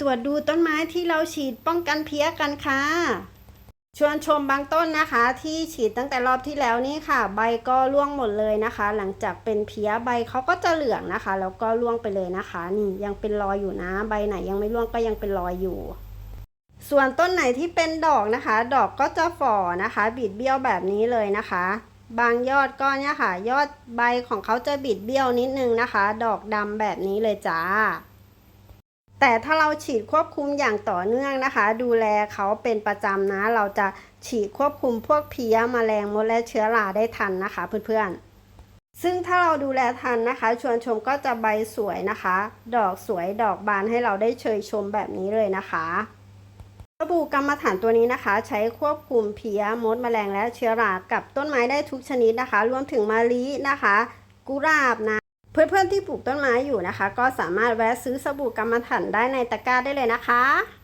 ตรวจดูต้นไม้ที่เราฉีดป้องกันเพี้ยกันค่ะ ชวนชมบางต้นนะคะ ที่ฉีดตั้งแต่รอบที่แล้วนี่ค่ะ ใบก็ร่วงหมดเลยนะคะ หลังจากเป็นเพี้ยใบเขาก็จะเหลืองนะคะแล้วก็ร่วงไปเลยนะคะ นี่ยังเป็นรอยอยู่นะ ใบไหนยังไม่ร่วงก็ยังเป็นรอยอยู่ส่วนต้นไหนที่เป็นดอกนะคะ ดอกก็จะฝ่อนะคะ บิดเบี้ยวแบบนี้เลยนะคะ บางยอดก็เนี่ยค่ะ ยอดใบของเขาจะบิดเบี้ยวนิดนึงนะคะ ดอกดำแบบนี้เลยจ้า แต่ถ้าเราฉีดควบคุมอย่างต่อเนื่องนะคะ ดูแลเขาเป็นประจำนะ เราจะฉีดควบคุมพวกเพี้ยแมลงมดและเชื้อราได้ทันนะคะเพื่อนๆ ซึ่งถ้าเราดูแลทันนะคะ ชวนชมก็จะใบสวยนะคะ ดอกสวยดอกบานให้เราได้เชยชมแบบนี้เลยนะคะสบู่กรรมฐานตัวนี้นะคะ ใช้ควบคุมเพี้ยมดแมลงและเชื้อรากับต้นไม้ได้ทุกชนิดนะคะ รวมถึงมะลินะคะ กุหลาบนะ เพื่อนๆที่ปลูกต้นไม้อยู่นะคะ ก็สามารถแวะซื้อสบู่กรรมฐานได้ในตะกร้าได้เลยนะคะ